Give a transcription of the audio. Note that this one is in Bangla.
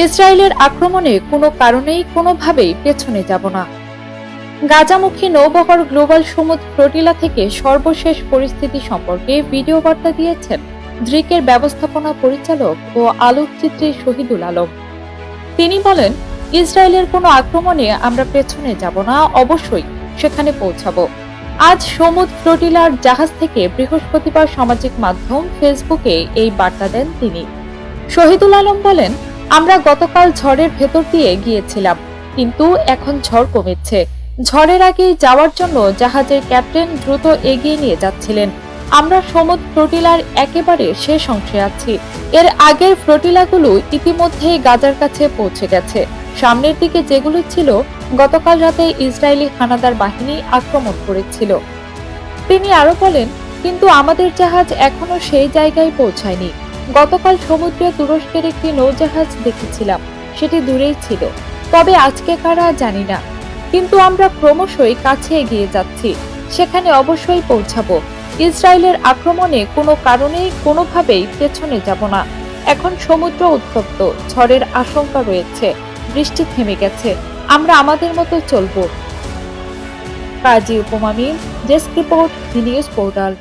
ইসরায়েলের আক্রমণে কোনো কারণেই কোনোভাবেই পেছনে যাব না। গাজামুখী নৌবহর গ্লোবাল সমুদ্র ফ্লোটিলা থেকে সর্বশেষ পরিস্থিতি সম্পর্কে ভিডিও বার্তা দিয়েছেন দ্রিকের ব্যবস্থাপনা পরিচালক ও আলোকচিত্রী শহীদুল আলম। তিনি বলেন, ইসরায়েলের কোনো আক্রমণে আমরা পেছনে যাব না, অবশ্যই সেখানে পৌঁছাবো। আজ সমুদ্র ফ্লোটিলার জাহাজ থেকে বৃহস্পতিবার সামাজিক মাধ্যম ফেসবুকে এই বার্তা দেন তিনি। শহীদুল আলম বলেন আমরা গতকাল ঝড়ের ভেতর দিয়ে গিয়েছিলাম কিন্তু এখন ঝড় কমেছে। ঝড়ের আগে যাওয়ার জন্য জাহাজের ক্যাপ্টেন দ্রুত এগিয়ে নিয়ে যাচ্ছিলেন। আমরা সমুদ্র ফ্লোটিলার একেবারে শেষ অংশে আছি। এর আগের ফ্লোটিলাগুলো ইতিমধ্যেই গাজার কাছে পৌঁছে গেছে। সামনের দিকে যেগুলো ছিল, গতকাল রাতে ইসরায়েলি হানাদার বাহিনী আক্রমণ করেছিল। তিনি আরও বলেন, কিন্তু আমাদের জাহাজ এখনও সেই জায়গায় পৌঁছায়নি। গতকাল সমুদ্রে তুরস্কের একটি নৌজাহাজ দেখেছিলাম। সেটি দূরেই ছিল। তবে আজকে কারা জানি না। কিন্তু আমরা ক্রমশই কাছে এগিয়ে যাচ্ছি। সেখানে অবশ্যই পৌঁছাবো। ইসরায়েলের আক্রমণে কোনো কারণেই কোনোভাবেই পেছনে যাব না। এখন সমুদ্র উত্তপ্ত। ঝড়ের আশঙ্কা রয়েছে। বৃষ্টি থেমে গেছে। আমরা আমাদের মতো চলবো। কাজী উপমামি ডেস্ক রিপোর্ট নিউজ পোর্টাল।